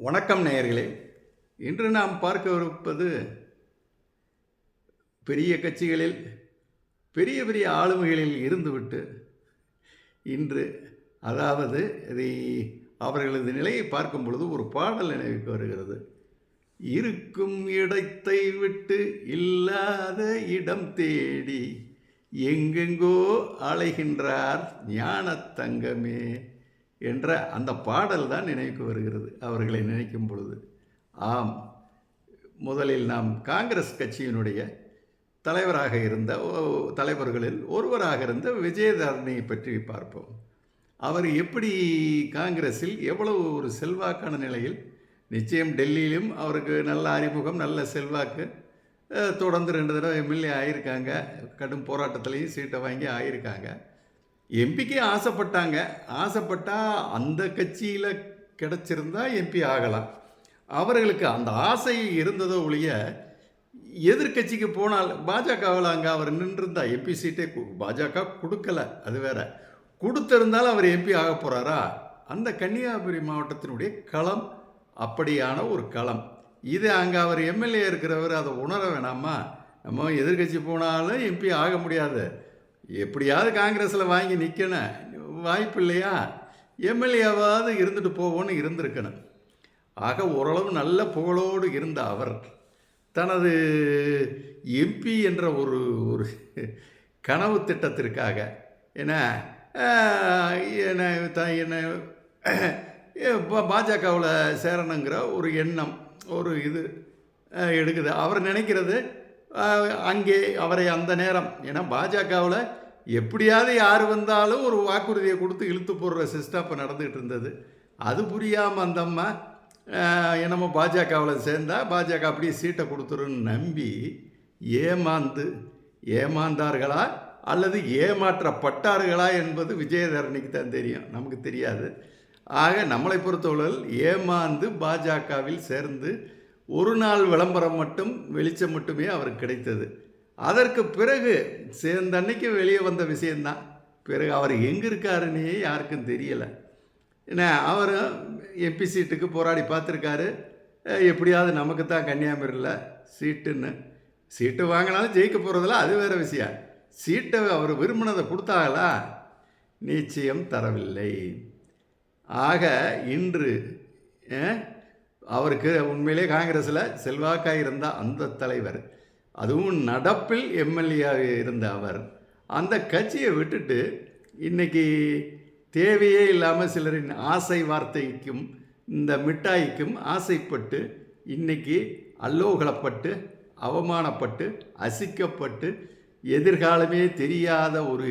வணக்கம் நேயர்களே. இன்று நாம் பார்க்கவிருப்பது பெரிய கட்சிகளில் பெரிய பெரிய ஆளுமைகளில் இருந்துவிட்டு இன்று அதாவது இதை அவர்களது நிலையை பார்க்கும் பொழுது ஒரு பாடல் நினைவுக்கு வருகிறது. இருக்கும் இடத்தை விட்டு இல்லாத இடம் தேடி எங்கெங்கோ அலைகின்றார் ஞானத்தங்கமே. என்ற அந்த பாடல் தான் நினைவுக்கு வருகிறது அவர்களை நினைக்கும் பொழுது. ஆம் முதலில் நாம் காங்கிரஸ் கட்சியினுடைய தலைவராக இருந்த ஓ- தலைவர்களில் ஒருவராக இருந்த விஜயதரணியை பற்றி பார்ப்போம். அவர் எப்படி காங்கிரஸில் எவ்வளவு ஒரு செல்வாக்கான நிலையில் நிச்சயம் டெல்லியிலும் அவருக்கு நல்ல அறிமுகம் நல்ல செல்வாக்கு தொடர்ந்து ரெண்டு தடவை எம்எல்ஏ ஆயிருக்காங்க கடும் போராட்டத்திலையும் சீட்டை வாங்கி ஆயிருக்காங்க. எம்பிக்கே ஆசைப்பட்டாங்க. ஆசைப்பட்டால் அந்த கட்சியில் கிடச்சிருந்தா எம்பி ஆகலாம். அவர்களுக்கு அந்த ஆசை இருந்ததோ ஒழிய எதிர்க்கட்சிக்கு போனால் பாஜகவில் அங்கே அவர் நின்றுருந்தா எம்பி சீட்டே கு- பாஜக கொடுக்கல அது வேற. கொடுத்திருந்தாலும் அவர் எம்பி ஆக போகிறாரா அந்த கன்னியாகுமரி மாவட்டத்தினுடைய களம் அப்படியான ஒரு களம். இது அங்கே அவர் எம்எல்ஏ இருக்கிறவர் அதை உணர வேணாமா? நம்ம எதிர்க்கட்சி போனாலும் எம்பி ஆக முடியாது. எப்படியாவது காங்கிரஸில் வாங்கி நிற்கணும் வாய்ப்பு இல்லையா? எம்எல்ஏவாவது இருந்துட்டு போவோன்னு இருந்திருக்கணும். ஆக ஓரளவு நல்ல புகழோடு இருந்த அவர் தனது எம்பி என்ற ஒரு ஒரு கனவு திட்டத்திற்காக என்ன என்ன த- பாஜகவில் சேரணுங்கிற ஒரு எண்ணம் ஒரு இது எடுக்குது. அவர் நினைக்கிறது அங்கே அவரை அந்த நேரம் ஏன்னா பாஜகவில் எப்படியாவது யார் வந்தாலும் ஒரு வாக்குறுதியை கொடுத்து இழுத்து போடுற சிஸ்டம் இப்போ நடந்துகிட்டு இருந்தது. அது புரியாமல் அந்த அம்மா என்னமோ பாஜகவில் சேர்ந்தா பாஜக அப்படியே சீட்டை கொடுத்துருன்னு நம்பி ஏமாந்து ஏமாந்தார்களா அல்லது ஏமாற்றப்பட்டார்களா என்பது விஜயதரணிக்கு தான் தெரியும். நமக்கு தெரியாது. ஆக நம்மளை பொறுத்தவரையில் ஏமாந்து பாஜகவில் சேர்ந்து ஒரு நாள் விளம்பரம் மட்டும் வெளிச்சம் மட்டுமே அவருக்கு கிடைத்தது. அதற்கு பிறகு சேர்ந்த அன்னைக்கு வெளியே வந்த விஷயந்தான் பிறகு அவர் எங்கே இருக்காருன்னே யாருக்கும் தெரியலை. என்ன அவர் எம்பி சீட்டுக்கு போராடி பார்த்துருக்காரு. எப்படியாவது நமக்கு தான் கன்னியாகுமரியில் சீட்டுன்னு. சீட்டு வாங்கினாலும் ஜெயிக்க போகிறதில்ல அது வேறு விஷயம். சீட்டை அவர் விரும்பினதை கொடுத்தாங்களா? நிச்சயம் தரவில்லை. ஆக இன்று அவருக்கு உண்மையிலே காங்கிரஸில் செல்வாக்காக இருந்த அந்த தலைவர் அதுவும் நடப்பில் எம்எல்ஏவாக இருந்த அவர் அந்த கட்சியை விட்டுட்டு இன்னைக்கு தேவையே இல்லாமல் சிலரின் ஆசை வார்த்தைக்கும் இந்த மிட்டாய்க்கும் ஆசைப்பட்டு இன்னைக்கு அல்லோகலப்பட்டு அவமானப்பட்டு அசிக்கப்பட்டு எதிர்காலமே தெரியாத ஒரு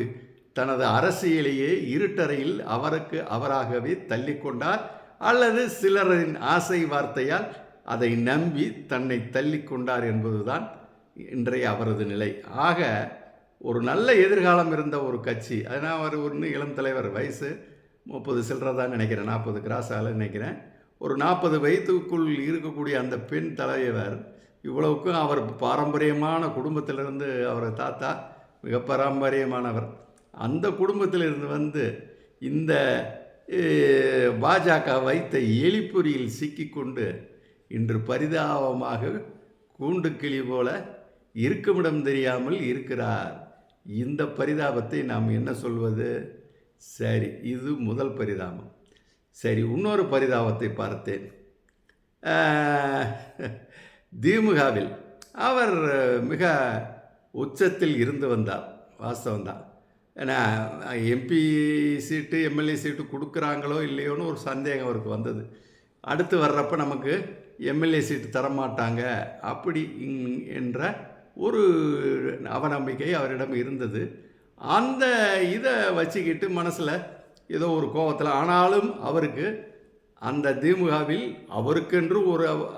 தனது அரசியலையே இருட்டறையில் அவருக்கு அவராகவே தள்ளிக்கொண்டார். அல்லது சிலரின் ஆசை வார்த்தையால் அதை நம்பி தன்னை தள்ளி கொண்டார் என்பதுதான் இன்றைய அவரது நிலை. ஆக ஒரு நல்ல எதிர்காலம் இருந்த ஒரு கட்சி அதனால் அவர் ஒன்று இளம் தலைவர் வயசு முப்பது சில்லறதான் நினைக்கிறேன் நாற்பது கிராஸ் ஆகல நினைக்கிறேன். ஒரு நாற்பது வயதுக்குள் இருக்கக்கூடிய அந்த பெண் தலைவர் இவ்வளவுக்கும் அவர் பாரம்பரியமான குடும்பத்திலிருந்து அவர் தாத்தா மிக பாரம்பரியமானவர். அந்த குடும்பத்திலிருந்து வந்து இந்த பாஜக வைத்த எலிப்பொறியில் சிக்கிக்கொண்டு இன்று பரிதாபமாக கூண்டுக்கிளி போல இருக்குமிடம் தெரியாமல் இருக்கிறார். இந்த பரிதாபத்தை நாம் என்ன சொல்வது? சரி இது முதல் பரிதாபம். சரி இன்னொரு பரிதாபத்தை பார்த்தேன். திமுகவில் அவர் மிக உச்சத்தில் இருந்து வந்தார் வாஸ்தவந்தான் ஏன்னா எம்பி சீட்டு எம்எல்ஏ சீட்டு கொடுக்குறாங்களோ இல்லையோன்னு ஒரு சந்தேகம் அவருக்கு வந்தது. அடுத்து வர்றப்ப நமக்கு எம்எல்ஏ சீட்டு தரமாட்டாங்க அப்படி இங்- என்ற ஒரு அவநம்பிக்கை அவரிடம் இருந்தது. அந்த இதை வச்சுக்கிட்டு மனசில் ஏதோ ஒரு கோபத்தில் ஆனாலும் அவருக்கு அந்த திமுகவில் அவருக்கென்று ஒரு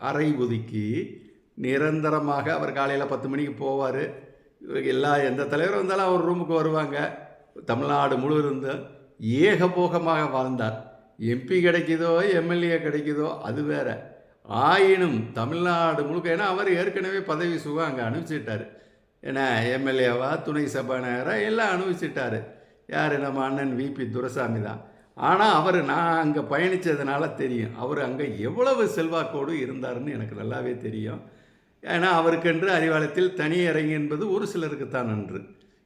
அறை ஒதுக்கி நிரந்தரமாக அவர் காலையில் பத்து மணிக்கு போவார். எல்லா எந்த தலைவரும் வந்தாலும் அவர் ரூமுக்கு வருவாங்க. தமிழ்நாடு முழுவதும் ஏகபோகமாக வாழ்ந்தார். எம்பி கிடைக்குதோ எம்எல்ஏ கிடைக்குதோ அது வேற. ஆயினும் தமிழ்நாடு முழுக்க ஏன்னா அவர் ஏற்கனவே பதவி சுகம் அங்கே அனுப்பிச்சிட்டார். ஏன்னா எம்எல்ஏவா துணை சபாநாயகராக எல்லாம் அனுபவிச்சிட்டார் யார்? நம்ம அண்ணன் விபி துரசாமி தான். ஆனால் அவர் நான் அங்கே பயணித்ததுனால தெரியும். அவர் அங்கே எவ்வளவு செல்வாக்கோடு இருந்தாருன்னு எனக்கு நல்லாவே தெரியும். ஏன்னா அவருக்கென்று அறிவாலயத்தில் தனி அறை என்பது ஒரு சிலருக்கு தான்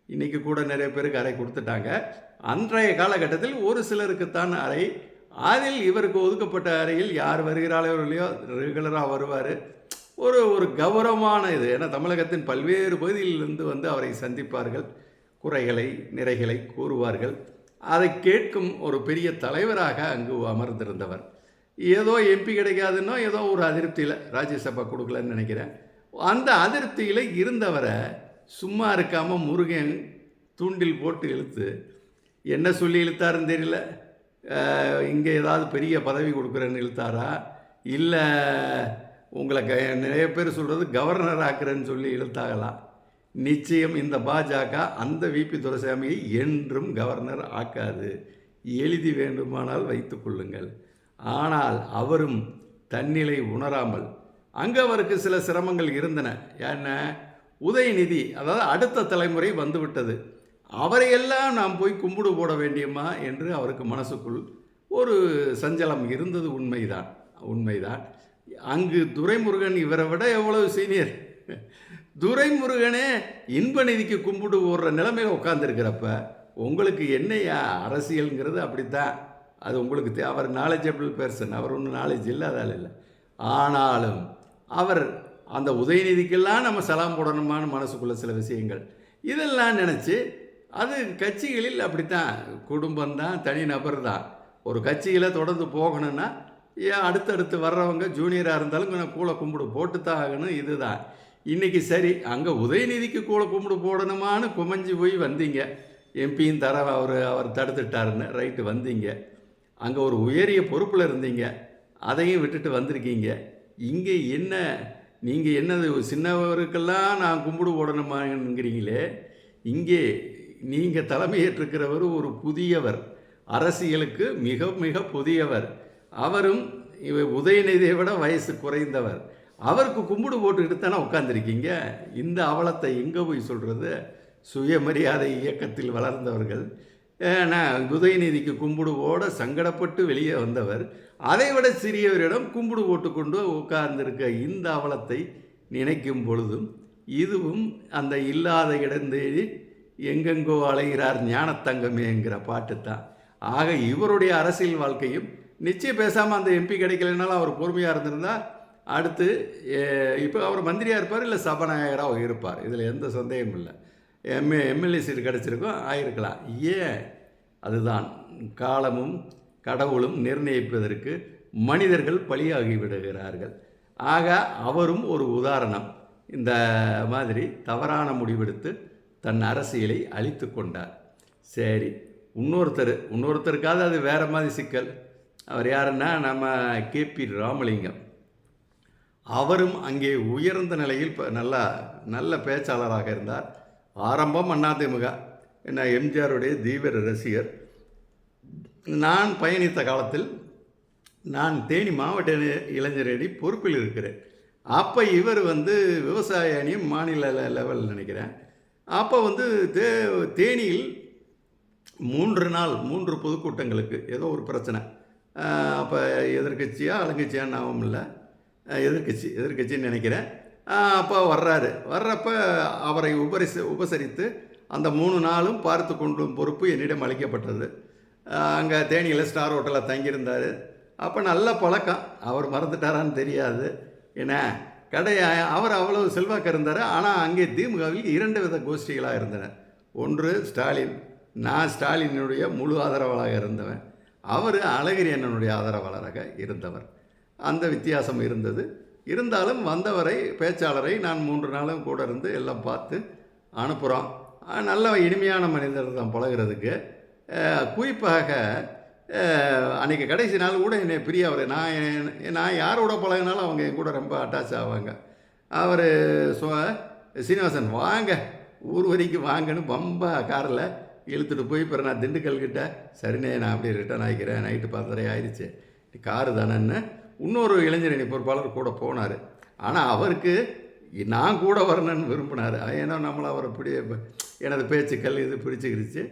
இன்றைக்கி கூட நிறைய பேருக்கு அறை கொடுத்துட்டாங்க. அன்றைய காலகட்டத்தில் ஒரு சிலருக்குத்தான் அறை. அதில் இவருக்கு ஒதுக்கப்பட்ட அறையில் யார் வருகிறாளோ இல்லையோ ரெகுலராக வருவார். ஒரு ஒரு கௌரவமான இது. ஏன்னா தமிழகத்தின் பல்வேறு பகுதியிலிருந்து வந்து அவரை சந்திப்பார்கள். குறைகளை நிறைகளை கூறுவார்கள். அதை கேட்கும் ஒரு பெரிய தலைவராக அங்கு அமர்ந்திருந்தவர். ஏதோ எம்பி கிடைக்காதுன்னோ ஏதோ ஒரு அதிருப்தியில் ராஜ்யசபா கொடுக்கலன்னு நினைக்கிறேன். அந்த அதிருப்தியில் இருந்தவரை சும்மா இருக்காமல் முருகன் தூண்டில் போட்டு இழுத்து என்ன சொல்லி இழுத்தாருன்னு தெரியல. இங்கே ஏதாவது பெரிய பதவி கொடுக்குறேன்னு இழுத்தாரா? இல்லை உங்களை க நிறைய பேர் சொல்கிறது கவர்னர் ஆக்குறேன்னு சொல்லி இழுத்தாகலாம் நிச்சயம் இந்த பாஜக அந்த விபி துரைசாமியை என்றும் கவர்னர் ஆக்காது. எழுதி வேண்டுமானால் வைத்துக்கொள்ளுங்கள் கொள்ளுங்கள். ஆனால் அவரும் தன்னிலை உணராமல் அங்கே அவருக்கு சில சிரமங்கள் இருந்தன. என்ன? உதயநிதி அதாவது அடுத்த தலைமுறை வந்துவிட்டது. அவரையெல்லாம் நாம் போய் கும்பிடு போட வேண்டியமா என்று அவருக்கு மனசுக்குள் ஒரு சஞ்சலம் இருந்தது. உண்மைதான் உண்மைதான். அங்கு துரைமுருகன் இவரை விட எவ்வளவு சீனியர்? துரைமுருகனே இன்ப நிதிக்கு கும்பிடு ஓடுற நிலைமையில் உட்காந்துருக்கிறப்ப உங்களுக்கு என்னையா அரசியலுங்கிறது? அப்படித்தான். அது உங்களுக்கு தே அவர் நாலேஜபிள் பர்சன் அவர் ஒன்றும் நாலேஜ் இல்லாதால் இல்லை. ஆனாலும் அவர் அந்த உதயநிதிக்கெல்லாம் நம்ம சலாம் போடணுமான்னு மனசுக்குள்ள சில விஷயங்கள். இதெல்லாம் நினச்சி அது கட்சிகளில் அப்படித்தான். குடும்பம் தான் தனி நபர் தான். ஒரு கட்சியில் தொடர்ந்து போகணும்னா ஏன் அடுத்தடுத்து வர்றவங்க ஜூனியராக இருந்தாலும் கொஞ்சம் கூலை கும்பிடு போட்டு தான் ஆகணும் இதுதான். இன்றைக்கி சரி அங்கே உதயநிதிக்கு கூலை கும்பிடு போடணுமான்னு குமைஞ்சு போய் வந்தீங்க. எம்பியும் தர அவர் அவர் தடுத்துட்டாருன்னு ரைட்டு வந்தீங்க. அங்கே ஒரு உயரிய பொறுப்பில் இருந்தீங்க. அதையும் விட்டுட்டு வந்திருக்கீங்க. இங்கே என்ன நீங்கள் என்னது சின்னவருக்கெல்லாம் நான் கும்பிடு போடணுமாங்கிறீங்களே. இங்கே நீங்கள் தலைமையேற்றிருக்கிறவர் ஒரு புதியவர். அரசியலுக்கு மிக மிக புதியவர். அவரும் இவ உதயநிதியை விட வயசு குறைந்தவர். அவருக்கு கும்பிடு போட்டுக்கிட்டு தானே உட்காந்துருக்கீங்க இந்த அவலத்தை எங்கே போய் சொல்கிறது சுயமரியாதை இயக்கத்தில் வளர்ந்தவர்கள். ஏன்னா உதயநிதிக்கு கும்பிடு போட சங்கடப்பட்டு வெளியே வந்தவர் அதை விட சிறியவரிடம் கும்பிடு போட்டுக்கொண்டு உட்கார்ந்திருக்க இந்த அவலத்தை நினைக்கும் பொழுதும் இதுவும் அந்த இல்லாத இடந்தேடி எங்கெங்கோ அலைகிறார் ஞானத்தங்கமேங்கிற பாட்டு தான் ஆக இவருடைய அரசியல் வாழ்க்கையும் நிச்சயம் பேசாமல் அந்த எம்பி கிடைக்கலனாலும் அவர் பொறுமையாக இருந்திருந்தா அடுத்து இப்போ அவர் மந்திரியாக இருப்பார் இல்லை சபாநாயகராக இருப்பார்? இதில் எந்த சந்தேகமும் இல்லை. எம்ஏ எம்எல்ஏ சீட் கிடச்சிருக்கோம். ஆயிருக்கலாம். ஏன் அதுதான். காலமும் கடவுளும் நிர்ணயிப்பதற்கு மனிதர்கள் பலியாகி விடுகிறார்கள் ஆக அவரும் ஒரு உதாரணம். இந்த மாதிரி தவறான முடிவெடுத்து தன் அரசியலை அழித்து கொண்டார். சரி இன்னொருத்தர் இன்னொருத்தருக்காவது அது வேறு மாதிரி சிக்கல். அவர் யாருன்னா நம்ம கேபி ராமலிங்கம். அவரும் அங்கே உயர்ந்த நிலையில் இப்போ நல்லா நல்ல பேச்சாளராக இருந்தார். ஆரம்பம் அதிமுக என்ன எம்ஜிஆருடைய தீவிர ரசிகர். நான் பயணித்த காலத்தில் நான் தேனி மாவட்ட இளைஞரணி பொறுப்பில் இருக்கிறேன். அப்போ இவர் வந்து விவசாய அணியும் மாநில லெவல் நினைக்கிறேன். அப்போ வந்து தே தேனியில் மூன்று நாள் மூன்று பொதுக்கூட்டங்களுக்கு ஏதோ ஒரு பிரச்சனை. அப்போ எதிர்கட்சியாக அலங்கட்சியாக ஞாபகம் இல்லை எதிர்கட்சி எதிர்கட்சின்னு நினைக்கிறேன். அப்போ வர்றாரு. வர்றப்ப அவரை உபரிசு உபசரித்து அந்த மூணு நாளும் பார்த்து கொண்டும் பொறுப்பு என்னிடம் அளிக்கப்பட்டது. அங்கே தேனியில் ஸ்டார் ஹோட்டலில் தங்கியிருந்தார். அப்போ நல்ல பழக்கம். அவர் மறந்துட்டாரான்னு தெரியாது. ஏன்னா கடை அவர் அவ்வளவு செல்வாக்கு இருந்தார். ஆனால் அங்கே திமுகவில் இரண்டு வித கோஷ்டிகளாக இருந்தன. ஒன்று ஸ்டாலின். நான் ஸ்டாலினுடைய முழு ஆதரவாளராக இருந்தவன். அவர் அழகிரி அண்ணனுடைய ஆதரவாளராக இருந்தவர். அந்த வித்தியாசம் இருந்தது. இருந்தாலும் வந்தவரை பேச்சாளரை நான் மூன்று நாளும் கூட இருந்து எல்லாம் பார்த்து அனுப்புகிறோம் நல்ல இனிமையான மனிதர் தான் பழகிறதுக்கு. குறிப்பாக அன்றைக்கி கடைசி நாள் கூட என்னை பிரிய அவர் நான் நான் யாரோட பழகினாலும் அவங்க என் கூட ரொம்ப அட்டாச் ஆவாங்க. அவர் சோ சீனிவாசன் வாங்க ஊர் வரைக்கும் வாங்கன்னு ரொம்ப காரில் இழுத்துட்டு போய் பிறகு நான் திண்டுக்கல் கிட்ட. சரிண்ணே நான் அப்படியே ரிட்டர்ன் ஆகிக்கிறேன் நைட்டு பத்தரை ஆயிடுச்சு. காரு தானேன்னு இன்னொரு இளைஞரணி பொறுப்பாளர் கூட போனார். ஆனால் அவருக்கு நான் கூட வரணும்னு விரும்பினார். ஏன்னா நம்மளை அவரை பிடி எனது பேச்சுக்கள் இது பிடிச்சிக்கிடுச்சு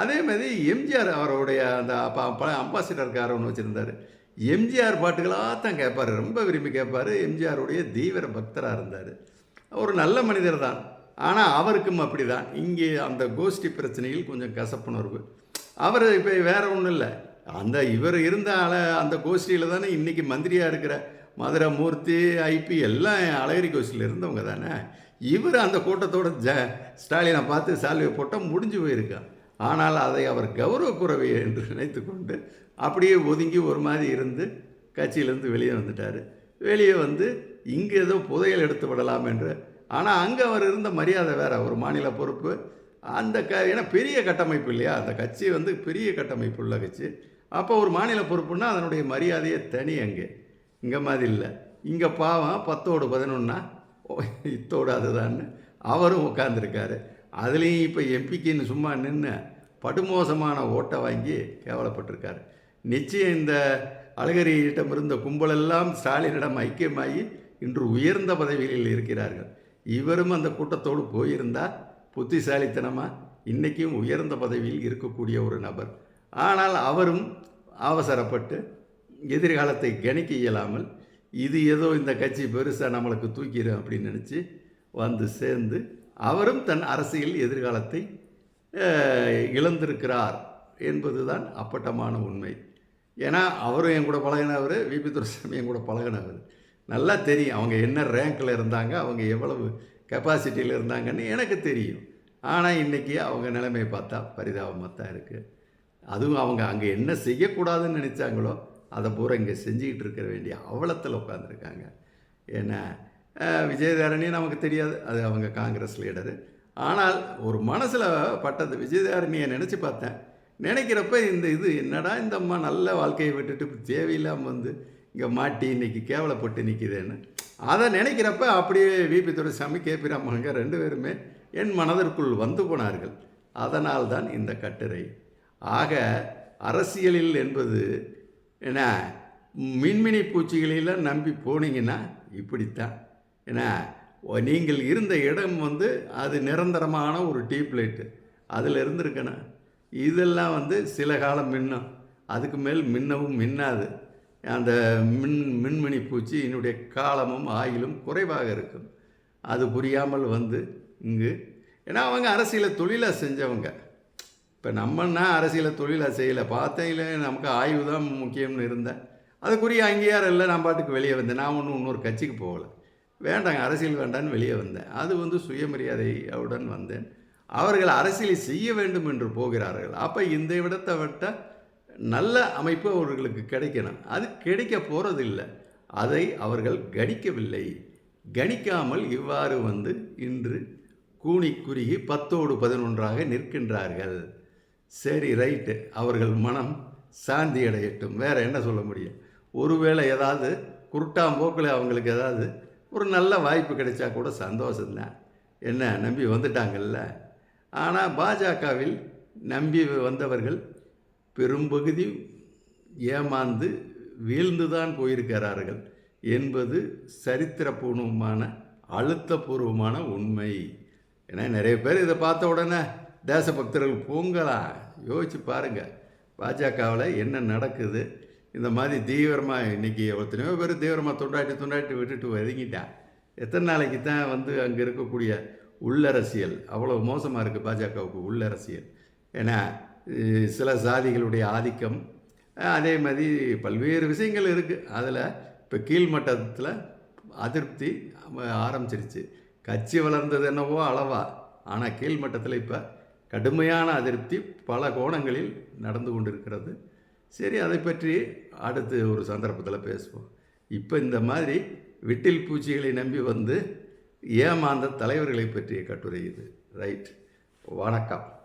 அதே மாதிரி எம்ஜிஆர் அவருடைய அந்த பழைய அம்பாசிடர் கார் ஒன்று வச்சுருந்தார். எம்ஜிஆர் பாட்டுகளாக தான் கேட்பார் ரொம்ப விரும்பி கேட்பார் எம்ஜிஆருடைய தீவிர பக்தராக இருந்தார். ஒரு நல்ல மனிதர் தான். ஆனால் அவருக்கும் அப்படி தான் இங்கே அந்த கோஷ்டி பிரச்சனையில் கொஞ்சம் கசப்புணர்வு. அவர் இப்போ வேறு ஒன்றும் இல்லை. அந்த இவர் இருந்த ஆள அந்த கோஷ்டியில் தானே இன்றைக்கி மந்திரியாக இருக்கிற மதுரை மூர்த்தி ஐபி எல்லாம் அழகிரி கோஷ்டியில் இருந்தவங்க தானே. இவர் அந்த கூட்டத்தோட ஜ ஸ்டாலினை பார்த்து சால்வை போட்டால் முடிஞ்சு போயிருக்கான் ஆனால் அதை அவர் கௌரவ குறைவை என்று நினைத்து கொண்டு அப்படியே ஒதுங்கி ஒரு மாதிரி இருந்து கட்சியிலேருந்து வெளியே வந்துட்டார். வெளியே வந்து இங்கே ஏதோ புதையல் எடுத்து விடலாம் என்று. ஆனால் அங்கே அவர் இருந்த மரியாதை வேறு ஒரு மாநில பொறுப்பு. அந்த க ஏன்னா பெரிய கட்டமைப்பு இல்லையா? அந்த கட்சி வந்து பெரிய கட்டமைப்பு உள்ள கட்சி. அப்போ ஒரு மாநில பொறுப்புன்னா அதனுடைய மரியாதையே தனி அங்கே. இங்கே மாதிரி இல்லை. இங்கே பாவம் பத்தோடு பதினொன்னா இத்தோடு அதுதான்னு அவரும் உட்காந்துருக்காரு அதுலேயும் இப்போ எம்பிக்குன்னு சும்மா நின்று படுமோசமான ஓட்டை வாங்கி கேவலப்பட்டிருக்காரு. நிச்சயம் இந்த அழகரியிடம் இருந்த கும்பலெல்லாம் ஸ்டாலினிடம் ஐக்கியமாகி இன்று உயர்ந்த பதவிகளில் இருக்கிறார்கள். இவரும் அந்த கூட்டத்தோடு போயிருந்தால் புத்திசாலித்தனமாக இன்றைக்கும் உயர்ந்த பதவியில் இருக்கக்கூடிய ஒரு நபர். ஆனால் அவரும் அவசரப்பட்டு எதிர்காலத்தை கணிக்க இயலாமல் இது ஏதோ இந்த கட்சி பெருசாக நம்மளுக்கு தூக்கிடும் அப்படின்னு நினச்சி வந்து சேர்ந்து அவரும் தன் அரசியல் எதிர்காலத்தை இழந்திருக்கிறார் என்பதுதான் அப்பட்டமான உண்மை. ஏன்னா அவரும் என் கூட பழகினவர் விபி துரசாமி என் கூட பழகினவர். நல்லா தெரியும் அவங்க என்ன ரேங்கில் இருந்தாங்க அவங்க எவ்வளவு கெப்பாசிட்டியில் இருந்தாங்கன்னு எனக்கு தெரியும். ஆனால் இன்றைக்கி அவங்க நிலைமையை பார்த்தா பரிதாபமாக தான் இருக்குது அதுவும் அவங்க அங்கே என்ன செய்யக்கூடாதுன்னு நினச்சாங்களோ அதை பூரா இங்கே செஞ்சுக்கிட்டு இருக்க வேண்டிய அவலத்தில் உட்காந்துருக்காங்க ஏன்னா விஜயதாரணி நமக்கு தெரியாது. அது அவங்க காங்கிரஸ் லீடரு. ஆனால் ஒரு மனசில் பட்டது விஜயதாரணியை நினச்சி பார்த்தேன். நினைக்கிறப்ப இந்த இது என்னடா இந்த அம்மா நல்ல வாழ்க்கையை விட்டுட்டு தேவையில்லாமல் வந்து இங்கே மாட்டி இன்னைக்கு கேவலப்பட்டு நிற்கிதேன்னு அதை நினைக்கிறப்ப அப்படியே விபி துரைசாமி கே. பி. ரெண்டு பேருமே என் மனதிற்குள் வந்து போனார்கள். அதனால் தான் இந்த கட்டுரை ஆக அரசியலில் என்பது என்ன மின்மினி பூச்சிகளெல்லாம் நம்பி போனீங்கன்னா இப்படித்தான். ஏன்னா நீங்கள் இருந்த இடம் வந்து அது நிரந்தரமான ஒரு டீப் லைட்டு அதில் இருந்திருக்கணும். இதெல்லாம் வந்து சில காலம் மின்னும். அதுக்கு மேல் மின்னவும் மின்னாது. அந்த மின் மின்மினி பூச்சி என்னுடைய காலமும் ஆயிலும் குறைவாக இருக்கும். அது புரியாமல் வந்து இங்கு ஏன்னா அவங்க அரசியலை தொழிலாக செஞ்சவங்க. இப்போ நம்மன்னா அரசியலை தொழிலை செய்யலை. பார்த்தையில் நமக்கு ஆய்வு தான் முக்கியம்னு இருந்தேன் அதுக்குரிய அங்கீகாரம் இல்லை நான் பாட்டுக்கு வெளியே வந்தேன். நான் ஒன்றும் இன்னொரு கட்சிக்கு போகலை. வேண்டாங்க அரசியல் வேண்டான்னு வெளியே வந்தேன். அது வந்து சுயமரியாதையுடன் வந்தேன். அவர்கள் அரசியலை செய்ய வேண்டும் என்று போகிறார்கள். அப்போ இந்த விடத்தை விட்ட நல்ல அமைப்பு அவர்களுக்கு கிடைக்கணும். அது கிடைக்க போகிறதில்லை அதை அவர்கள் கணிக்கவில்லை. கணிக்காமல் இவ்வாறு வந்து இன்று கூணி குறுகி பத்தோடு பதினொன்றாக நிற்கின்றார்கள். சரி ரைட்டு அவர்கள் மனம் சாந்தி அடையட்டும் வேறு என்ன சொல்ல முடியும்? ஒருவேளை ஏதாவது குருட்டாம்போக்கில் அவங்களுக்கு ஏதாவது ஒரு நல்ல வாய்ப்பு கிடைச்சா கூட சந்தோஷம்தான். என்ன நம்பி வந்துட்டாங்கல்ல? ஆனால் பாஜகவில் நம்பி வந்தவர்கள் பெரும்பகுதி ஏமாந்து வீழ்ந்துதான் போயிருக்கிறார்கள் என்பது சரித்திரபூர்வமான அழுத்தபூர்வமான உண்மை. ஏன்னா நிறைய பேர் இதை பார்த்த உடனே தேசபக்தர்கள் பொங்கலாம் யோசிச்சு பாருங்கள் பாஜகவில் என்ன நடக்குது? இந்த மாதிரி தீவிரமாக இன்றைக்கி எத்தனையோ பேர் தீவிரமாக தொண்டாட்டி தொண்டாட்டி விட்டுட்டு ஒதுங்கிட்டான் எத்தனை நாளைக்கு தான் வந்து அங்கே இருக்கக்கூடிய உள்ளரசியல்? அவ்வளோ மோசமாக இருக்குது பாஜகவுக்கு உள்ளரசியல். ஏன்னா சில சாதிகளுடைய ஆதிக்கம் அதே மாதிரி பல்வேறு விஷயங்கள் இருக்குது அதில் இப்போ கீழ்மட்டத்தில் அதிருப்தி ஆரம்பிச்சிருச்சு. கட்சி வளர்ந்தது என்னவோ அளவா. ஆனால் கீழ்மட்டத்தில் இப்போ கடுமையான அதிருப்தி பல கோணங்களில் நடந்து கொண்டிருக்கிறது. சரி அதை பற்றி அடுத்து ஒரு சந்தர்ப்பத்தில் பேசுவோம். இப்போ இந்த மாதிரி விட்டில் பூச்சிகளை நம்பி வந்து ஏமாந்த தலைவர்களை பற்றிய கட்டுரை இது. ரைட். வணக்கம்.